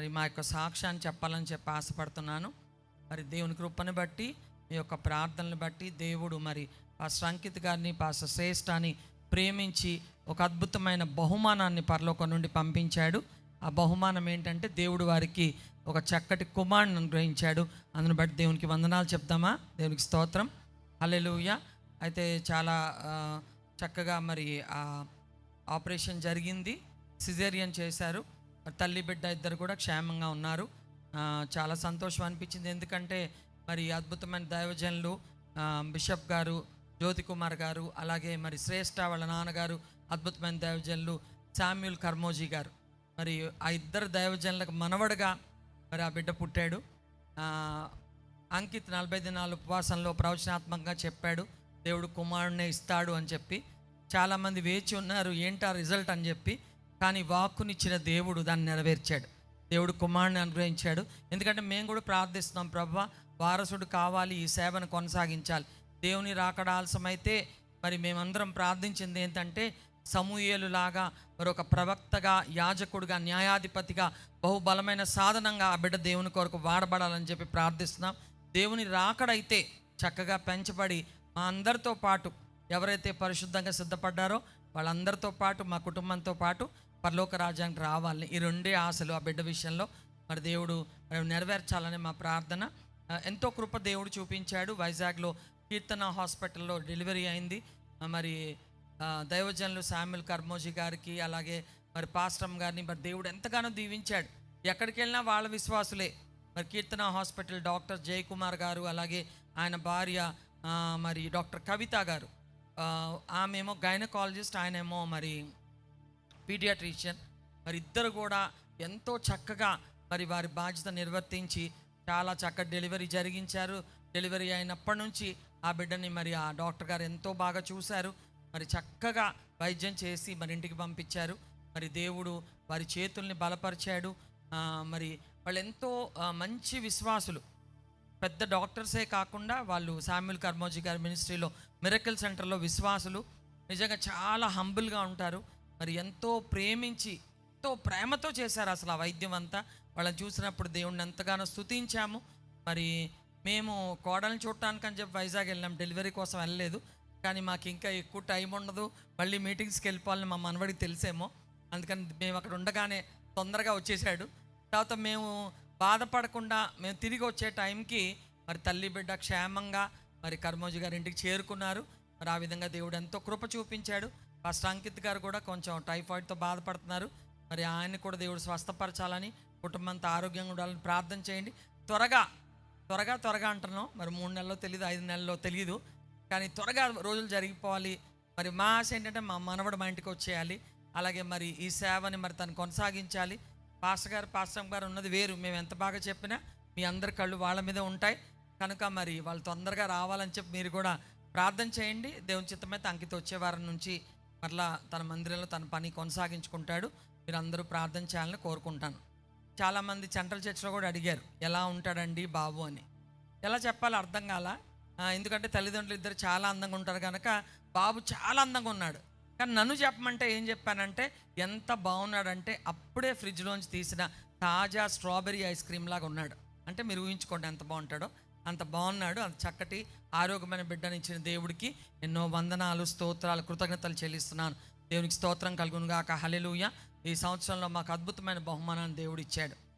మరి మా యొక్క సాక్ష్యాన్ని చెప్పాలని చెప్పి ఆశపడుతున్నాను. మరి దేవుని కృపను బట్టి మీ యొక్క ప్రార్థనలు బట్టి దేవుడు మరి పాస్టర్ అంకిత్ గారిని పాస్టర్ శ్రేష్ఠాన్ని ప్రేమించి ఒక అద్భుతమైన బహుమానాన్ని పరలోకం నుండి పంపించాడు. ఆ బహుమానం ఏంటంటే దేవుడు వారికి ఒక చక్కటి కుమారుని అనుగ్రహించాడు. అందుని బట్టి దేవునికి వందనాలు చెప్దామా? దేవునికి స్తోత్రం. హల్లెలూయా. అయితే చాలా చక్కగా మరి ఆ ఆపరేషన్ జరిగింది. సిజేరియన్ చేశారు. తల్లి బిడ్డ ఇద్దరు కూడా క్షేమంగా ఉన్నారు. చాలా సంతోషం అనిపించింది. ఎందుకంటే మరి అద్భుతమైన దైవజనులు బిషప్ గారు జ్యోతి కుమార్ గారు అలాగే మరి శ్రేష్ఠ వాళ్ళ నాన్నగారు అద్భుతమైన దైవజనులు శామ్యుల్ కర్మోజీ గారు. మరి ఆ ఇద్దరు దైవజనులకు మనవడుగా మరి ఆ బిడ్డ పుట్టాడు. అంకిత్ నలభై దినాలు ఉపవాసంలో ప్రవచనాత్మకంగా చెప్పాడు. దేవుడు కుమారుడినే ఇస్తాడు అని చెప్పి చాలామంది వేచి ఉన్నారు. ఏంటా రిజల్ట్ అని చెప్పి కానీ వాక్కునిచ్చిన దేవుడు దాన్ని నెరవేర్చాడు. దేవుడు కుమారుని అనుగ్రహించాడు. ఎందుకంటే మేము కూడా ప్రార్థిస్తున్నాం ప్రభా వారసుడు కావాలి ఈ సేవను కొనసాగించాలి. దేవుని రాకడ ఆలస్యమైతే మరి మేమందరం ప్రార్థించింది ఏంటంటే సమూహేలులాగా మరొక ప్రవక్తగా యాజకుడిగా న్యాయాధిపతిగా బహుబలమైన సాధనంగా ఆ బిడ్డ దేవుని కొరకు వాడబడాలని చెప్పి ప్రార్థిస్తున్నాం. దేవుని రాకడైతే చక్కగా పెంచబడి మా అందరితో పాటు ఎవరైతే పరిశుద్ధంగా సిద్ధపడ్డారో వాళ్ళందరితో పాటు మా కుటుంబంతో పాటు పరలోక రాజ్యానికి రావాలని ఈ రెండే ఆశలు ఆ బిడ్డ విషయంలో మరి దేవుడు మరి నెరవేర్చాలని మా ప్రార్థన. ఎంతో కృప దేవుడు చూపించాడు. వైజాగ్లో కీర్తన హాస్పిటల్లో డెలివరీ అయింది. మరి దైవజనులు శామ్యుల్ కర్మోజీ గారికి అలాగే మరి పాస్టమ్ గారిని మరి దేవుడు ఎంతగానో దీవించాడు. ఎక్కడికి వెళ్ళినా వాళ్ళ విశ్వాసులే. మరి కీర్తన హాస్పిటల్ డాక్టర్ జయకుమార్ గారు అలాగే ఆయన భార్య మరి డాక్టర్ కవిత గారు. ఆమెమో గైనకాలజిస్ట్ ఆయనేమో మరి పీడియాట్రిషియన్. మరి ఇద్దరు కూడా ఎంతో చక్కగా మరి వారి బాధ్యత నిర్వర్తించి చాలా చక్కటి డెలివరీ జరిగించారు. డెలివరీ అయినప్పటి నుంచి ఆ బిడ్డని మరి ఆ డాక్టర్ గారు ఎంతో బాగా చూశారు. మరి చక్కగా వైద్యం చేసి మరి ఇంటికి పంపించారు. మరి దేవుడు వారి చేతుల్ని బలపరిచాడు. మరి వాళ్ళు ఎంతో మంచి విశ్వాసులు. పెద్ద డాక్టర్సే కాకుండా వాళ్ళు శామ్యుల్ కర్మోజీ గారి మినిస్ట్రీలో మిరకల్ సెంటర్లో విశ్వాసులు. నిజంగా చాలా హంబుల్గా ఉంటారు. మరి ఎంతో ప్రేమించి ఎంతో ప్రేమతో చేశారు అసలు ఆ వైద్యం అంతా. వాళ్ళని చూసినప్పుడు దేవుణ్ణి ఎంతగానో స్థుతించాము మరి మేము కోడల్ని చూడటానికి అని చెప్పి వైజాగ్ వెళ్ళాం. డెలివరీ కోసం వెళ్ళలేదు. కానీ మాకు ఇంకా ఎక్కువ టైం ఉండదు. మళ్ళీ మీటింగ్స్కి వెళ్ళిపోవాలని మా మనవడికి తెలిసేమో. అందుకని మేము అక్కడ ఉండగానే తొందరగా వచ్చేసాడు తర్వాత మేము బాధపడకుండా మేము తిరిగి వచ్చే టైంకి మరి తల్లి బిడ్డ క్షేమంగా మరి కర్మోజీ గారి ఇంటికి చేరుకున్నారు. మరి ఆ విధంగా దేవుడు ఎంతో కృప చూపించాడు. ఫస్ట్ అంకిత్ గారు కూడా కొంచెం టైఫాయిడ్తో బాధపడుతున్నారు. మరి ఆయన కూడా దేవుడు స్వస్థపరచాలని కుటుంబంతో ఆరోగ్యంగా ఉండాలని ప్రార్థన చేయండి. త్వరగా త్వరగా త్వరగా అంటున్నాం. మరి మూడు నెలల్లో తెలియదు ఐదు నెలల్లో తెలియదు కానీ త్వరగా రోజులు జరిగిపోవాలి. మరి మా ఆశ ఏంటంటే మా మనవడు మా ఇంటికి వచ్చేయాలి. అలాగే మరి ఈ సేవని మరి తను కొనసాగించాలి. పాస్టర్ గారు పాస్టర్ గారు ఉన్నది వేరు. మేము ఎంత బాగా చెప్పినా మీ అందరి కళ్ళు వాళ్ళ మీద ఉంటాయి. కనుక మరి వాళ్ళు తొందరగా రావాలని చెప్పి మీరు కూడా ప్రార్థన చేయండి. దేవుని చిత్తమైతే అంకిత వచ్చే వారం నుంచి మరలా తన మందిరంలో తన పని కొనసాగించుకుంటాడు. మీరు అందరూ ప్రార్థన చేయాలని కోరుకుంటాను. చాలామంది సెంట్రల్ చర్చ్లో కూడా అడిగారు ఎలా ఉంటాడండి బాబు అని. ఎలా చెప్పాలో అర్థం కాల. ఎందుకంటే తల్లిదండ్రులు ఇద్దరు చాలా అందంగా ఉంటారు కనుక బాబు చాలా అందంగా ఉన్నాడు. కానీ నన్ను చెప్పమంటే ఏం చెప్పానంటే ఎంత బాగున్నాడంటే అప్పుడే ఫ్రిడ్జ్లోంచి తీసిన తాజా స్ట్రాబెరీ ఐస్ క్రీమ్ లాగా ఉన్నాడు. అంటే మీరు ఊహించుకోండి ఎంత బాగుంటాడో. అంత బాగున్నాడు అంత చక్కటి ఆరోగ్యమైన బిడ్డని ఇచ్చిన దేవుడికి ఎన్నో వందనాలు స్తోత్రాలు కృతజ్ఞతలు చెల్లిస్తున్నాను. దేవునికి స్తోత్రం కలుగునుగాక. హలెలుయ ఈ సంవత్సరంలో మాకు అద్భుతమైన బహుమానాన్ని దేవుడు ఇచ్చాడు.